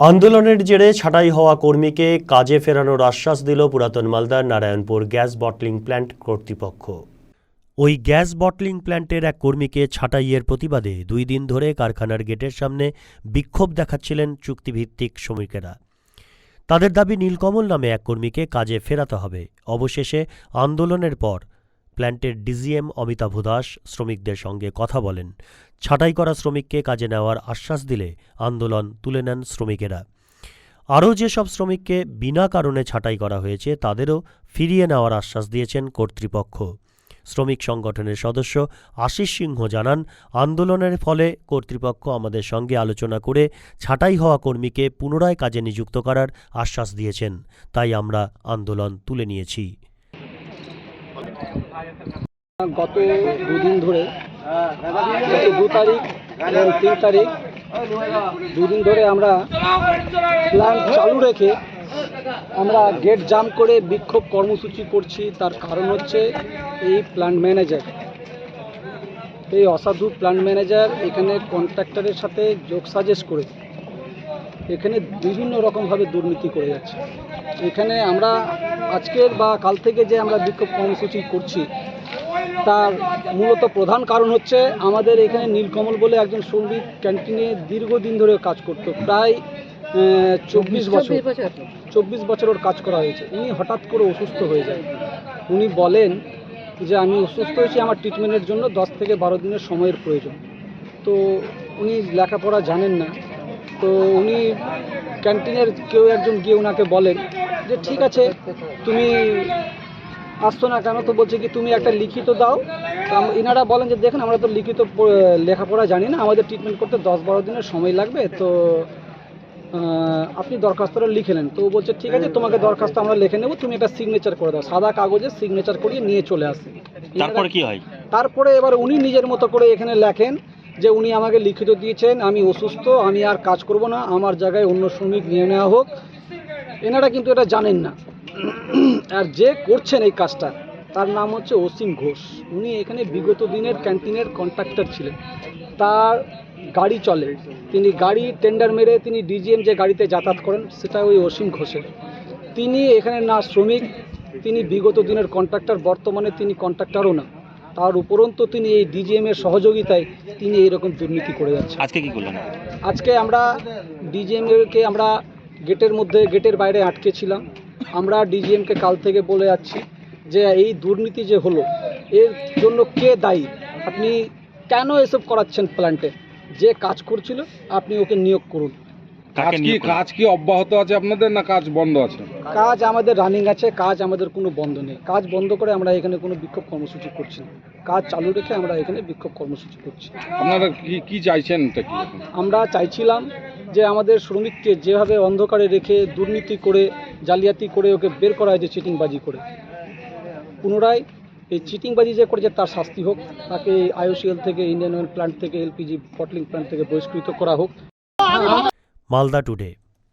আন্দোলনের জেরে ছাঁটাই হওয়া কর্মীকে কাজে ফেরানোর আশ্বাস দিল পুরাতন মালদার নারায়ণপুর গ্যাস বটলিং প্ল্যান্ট কর্তৃপক্ষ। ওই গ্যাস বটলিং প্ল্যান্টের এক কর্মীকে ছাঁটাইয়ের প্রতিবাদে দুই দিন ধরে কারখানার গেটের সামনে বিক্ষোভ দেখাচ্ছিলেন চুক্তিভিত্তিক শ্রমিকেরা। তাদের দাবি, নীলকমল নামে এক কর্মীকে কাজে ফেরাতে হবে। অবশেষে আন্দোলনের পর প্ল্যান্টের ডিজিএম অমিতাভ দাস শ্রমিকদের সঙ্গে কথা বলেন। ছাঁটাই করা শ্রমিককে কাজে নেওয়ার আশ্বাস দিলে আন্দোলন তুলে নেন শ্রমিকেরা। আরও যেসব শ্রমিককে বিনা কারণে ছাঁটাই করা হয়েছে, তাদেরও ফিরিয়ে নেওয়ার আশ্বাস দিয়েছেন কর্তৃপক্ষ। শ্রমিক সংগঠনের সদস্য আশিস সিংহ জানান, আন্দোলনের ফলে কর্তৃপক্ষ আমাদের সঙ্গে আলোচনা করে ছাঁটাই হওয়া কর্মীকে পুনরায় কাজে নিযুক্ত করার আশ্বাস দিয়েছেন। তাই আমরা আন্দোলন তুলে নিয়েছি। গত দুদিন ধরে দু তারিখ এবং তিন তারিখ। দুদিন ধরে আমরা প্ল্যান চালু রেখে আমরা গেট জাম করে বিক্ষোভ কর্মসূচি করছি। তার কারণ হচ্ছে এই প্ল্যান্ট ম্যানেজার এই অসাধু প্ল্যান্ট ম্যানেজার এখানে কন্ট্রাক্টরের সাথে যোগ সাজেস্ট করে এখানে বিভিন্ন রকমভাবে দুর্নীতি করে যাচ্ছে। এখানে আমরা আজকের বা কাল থেকে যে আমরা বিক্ষোভ কর্মসূচি করছি তার মূলত প্রধান কারণ হচ্ছে আমাদের এখানে নীলকমল বলে একজন সংগীত ক্যান্টিনে দীর্ঘদিন ধরে কাজ করতো। প্রায় চব্বিশ বছর। চব্বিশ বছর। ওর কাজ করা হয়েছে। উনি হঠাৎ করে অসুস্থ হয়ে যায় উনি বলেন যে আমি অসুস্থ হয়েছি আমার ট্রিটমেন্টের জন্য দশ থেকে বারো দিনের সময়ের প্রয়োজন। তো উনি লেখাপড়া জানেন না। তো উনি ক্যান্টিনের কেউ একজন গিয়ে ওনাকে বলেন যে ঠিক আছে তুমি আসছো না কেন? তো বলছে কি তুমি একটা লিখিত দাও। এনারা বলেন যে দেখেন আমরা তো লিখিত লেখাপড়া জানি না। আমাদের ট্রিটমেন্ট করতে দশ বারো দিনের সময় লাগবে। তো আপনি দরখাস্তটা লিখে নেন। তো বলছে ঠিক আছে তোমাকে দরখাস্ত আমরা লিখে নেব। তুমি একটা সিগনেচার করে দাও। সাদা কাগজে সিগনেচার করিয়ে নিয়ে চলে আসে। তারপরে কি হয়? তারপরে এবার উনি নিজের মতো করে এখানে লেখেন যে উনি আমাকে লিখিত দিয়েছেন। আমি অসুস্থ। আমি আর কাজ করব না। আমার জায়গায় অন্য শ্রমিক নিয়ে নেওয়া হোক। এনারা কিন্তু এটা জানেন না। আর যে করছেন এই কাজটা তার নাম হচ্ছে অসীম ঘোষ। উনি এখানে বিগত দিনের ক্যান্টিনের কন্ট্রাক্টর ছিলেন। তার গাড়ি চলে। তিনি গাড়ি টেন্ডার মেরে তিনি ডিজিএম যে গাড়িতে যাতায়াত করেন সেটা ওই অসীম ঘোষের। তিনি এখানে না শ্রমিক তিনি বিগত দিনের কন্ট্রাক্টর বর্তমানে তিনি কন্ট্রাক্টরও না। তার উপরন্তু তিনি এই ডিজিএম এর সহযোগিতায় তিনি এইরকম দুর্নীতি করে যাচ্ছেন। আজকে কি করলেন আজকে আমরা ডিজিএমকে আমরা গেটের মধ্যে গেটের বাইরে আটকে ছিলাম। আমরা ডিজিএমকে কাল থেকে বলে যাচ্ছি যে এই দুর্নীতি যে হলো এর জন্য কে দায়ী? আপনি কেন এসব করাচ্ছেন প্ল্যান্টে যে কাজ করছিল আপনি ওকে নিয়োগ করুন। কাজ কি কাজ কি অব্যাহত আছে আপনাদের না কাজ বন্ধ আছে? কাজ আমাদের রানিং আছে কাজ আমাদের কোনো বন্ধ নেই। কাজ বন্ধ করে আমরা এখানে কোনো বিক্ষোভ কর্মসূচি করছি না। কাজ চালু রেখে আমরা এখানে বিক্ষোভ কর্মসূচি করছি। আপনারা কি কি চাইছেন আমরা চাইছিলাম যে আমাদের শ্রমিককে যেভাবে অন্ধকারে রেখে দুর্নীতি করে জালিয়াতি করে ওকে বের করা হয়েছে চিটিংবাজি করে। পুনরায় এই চিটিংবাজি যে করেছে তার শাস্তি হোক, তাকে আইওসিএল থেকে, ইন্ডিয়ান অয়েল প্ল্যান্ট থেকে, এলপিজি বটলিং প্ল্যান্ট থেকে বহিষ্কৃত করা হোক। মালদা টুডে।